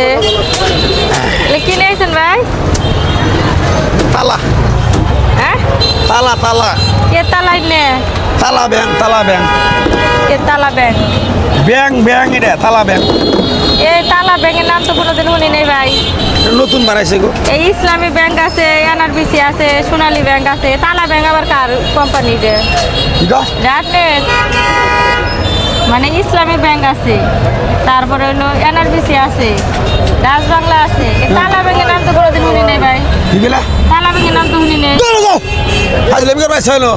আছে। কিনে আইছেন ভাই? তালা। হ্যাঁ? তালা তালা। কে তালাই নে? তালা ব্যাং তালা ব্যাং। কে তালা ব্যাংক ব্যাং ব্যাং এটা তালা ব্যাং। এই তালা ব্যাংকের নাম তো কোনোদিন শুনি নেই ভাই। নতুন বানাইছে গো। এই ইসলামী ব্যাংক আছে এনআরবিসি আছে সোনালী ব্যাংক আছে তালা ব্যাংক আবার কার কোম্পানি যে কি? জানেন মানে ইসলামী ব্যাংক আছে তারপরে হলো এনআরবিসি আছে। রাজ বাংলা আছে। তালা ব্যাংকের নাম তো কোনোদিন শুনি নেই ভাই। কি গেলা তালা ব্যাংকের নাম তো শুনি নেই। দৌড়ো যাও। আজ লেমি করে পাইছে হলো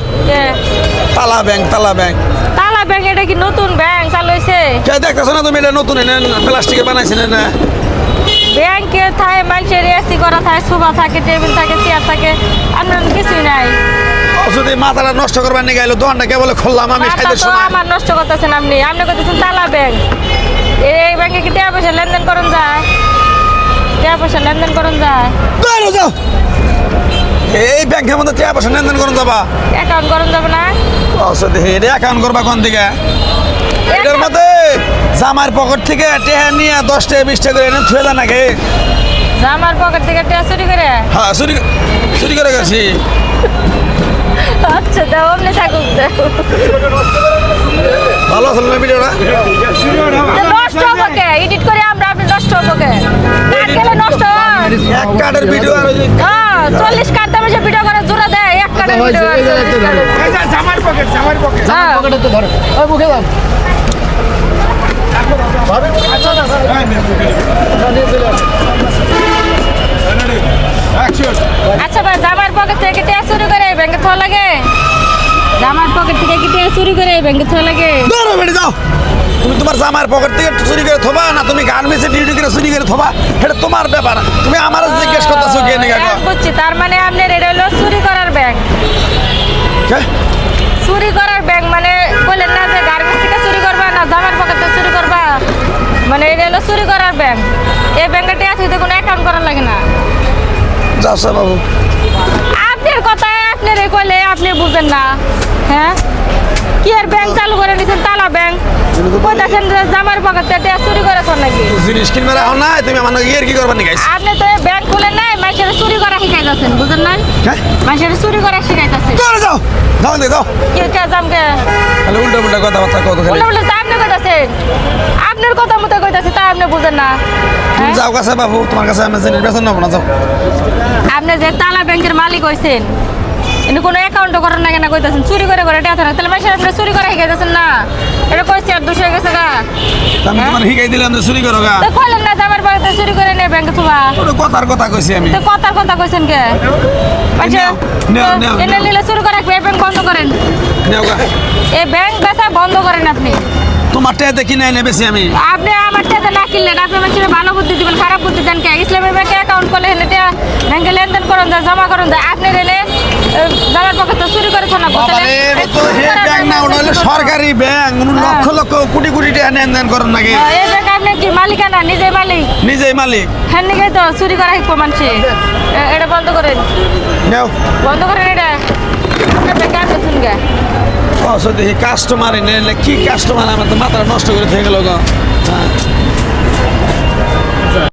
তালা ব্যাং তালা ব্যাং। তালা ব্যাংক এটা কি নতুন ব্যাংক চালু হয়েছে কে দেখতেছ না তুমি? এটা নতুন এনে প্লাস্টিকে বানাইছে না ব্যাংকে থাকে মানুষের এসি করা থাকে সোফা থাকে টেবিল থাকে চেয়ার থাকে আপনার কিছুই নাই। যদি মাথাটা নষ্ট করবার নিয়ে গেলো দোকানটা কে বলে খুললাম আমি? মাথা খাইতে সময় আমার নষ্ট করতেছেন আপনি। আপনি করতেছেন তালা ব্যাংক এই ব্যাংকে কি টাকা পয়সা লেনদেন করুন পয়সা লেনদেন করুন যায়। দৌড়ো যাও এই ব্যাংকের মধ্যে টাকা পয়সা লেনদেন করুন যাবা। অ্যাকাউন্ট করুন যাবে না? অবশ্য দেখি এটা অ্যাকাউন্ট করবা কোন দিকে? এটার মধ্যে জামার পকেট থেকে টেহা নিয়ে দশ টাকা বিশ টাকা করে এনে থুয়ে দেন নাকি? আমার পকেট থেকে টাকা চুরি করে? হ্যাঁ চুরি চুরি করে গেছি। আচ্ছা দাও আপনি থাকুক দাও। ভালো আসল না ভিডিওটা? জামার পকেট জামার পকেট হ্যাঁ। পকেটে তো ধরো। ওই মুখে দাও। আচ্ছা ভাই জামার পকেট থেকে চুরি করে ব্যাংকে লাগে। জামার পকেট থেকে কি টাকা চুরি করে ব্যাংকে থোয়া লাগে। দৌড়ো বেড়ে যাও। তুমি তোমার জামার পকেট থেকে চুরি করে থবা না তুমি গার্মেন্টসে ডিউটি করে চুরি করে থবা? এটা তোমার ব্যাপার। তুমি আমার জিজ্ঞেস করতেছো কে ব্যাংক বুঝছি। তার মানে আপনার চুরি করার ব্যাংক মানে বললেন না যে গার্মেন্টস থেকে চুরি করবা না জামার পকেট থেকে চুরি করবা? মানে এটা হলো চুরি করার ব্যাংক এই ব্যাংকে টাকা থুইতে কোনো অ্যাকাউন্ট করার লাগে না। সে বাবু। আপনার কথায় আপনার এ কইলে আপনি বুঝেন না। হ্যাঁ? কি আর ব্যাংক চালু করে নিছেন? তালা ব্যাংক কইতাছেন যে জামার পকেট থেকে টাকা চুরি করেছেন নাকি? জিনিস কিনবে রাখো না তুমি আমার ইয়ের কি করবার নিয়ে আপনি তো ব্যাংক খুলেন নাই মানুষের চুরি করা শিখাইতেছেন বুঝেন নাই হ্যাঁ মানুষের চুরি করা শিখাইতেছেন দৌড়ে যাও। যাও দে যাও। কে কে জামকে তাহলে উল্টা উল্টা কথাবার্তা কত খালি। বলে বলে আপনি কইতাছেন আপনার কথা মতো কইতাছে তা আপনি বুঝেন না। তুমি হ্যাঁ? যাও কাছে বাবু তোমার কাছে আমি জিনিস বেতন নেব না যাও। আপনি যে তালা ব্যাংকের মালিক হইছেন এনে কোনো অ্যাকাউন্টও করার না কেন কইতাছেন চুরি করে করে টাকা তাহলে আপনি চুরি করে শিখাইতেছেন না। এটা কইছি আর দুশো হয়ে গেছে গা। আমি তোমার শিখাই দিলাম যে চুরি করো গা। তো কইলেন না যে আমার বাড়িতে চুরি করে নেই ব্যাংকে তোমা ওটা কথার কথা কইছি আমি। তো কথার কথা কইছেন কে? মাসে নেও, নেও, নেও, নিলে চুরি করে ব্যাংক বন্ধ করেন। নেও গা। এই ব্যাংক বেচা বন্ধ করেন আপনি। তোমার টেতে কিনে এনে বেশি আমি। আপনি আমার টাকা না কিনলেন আপনি মানুষের ভালো বুদ্ধি দিবেন খারাপ বুদ্ধি দেন কে? ইসলামী ব্যাংকে অ্যাকাউন্ট করলে টাকা ব্যাংকে লেনদেন করুন যায় জমা করুন যায় আপনি এনে জামার পকেট তো চুরি করেছেন না বাবারে, এটা তো হে ব্যাংক না ওটা হলো সরকারি ব্যাংক লক্ষ লক্ষ কোটি কোটি টাকা লেনদেন করেন নাকি? এই ব্যাংক আপনি কি মালিকানা? নিজে মালিক? নিজেই মালিক। হ্যাঁ নিকে তো চুরি করা শিখব মানুষে এটা বন্ধ করেন। বন্ধ করেন এটা। আপনার ব্যাংকে আপনি শুনগে অসদি কাস্টমার এনে কি কাস্টমার আমার তো মাথা নষ্ট করে থেকে গেল হ্যাঁ।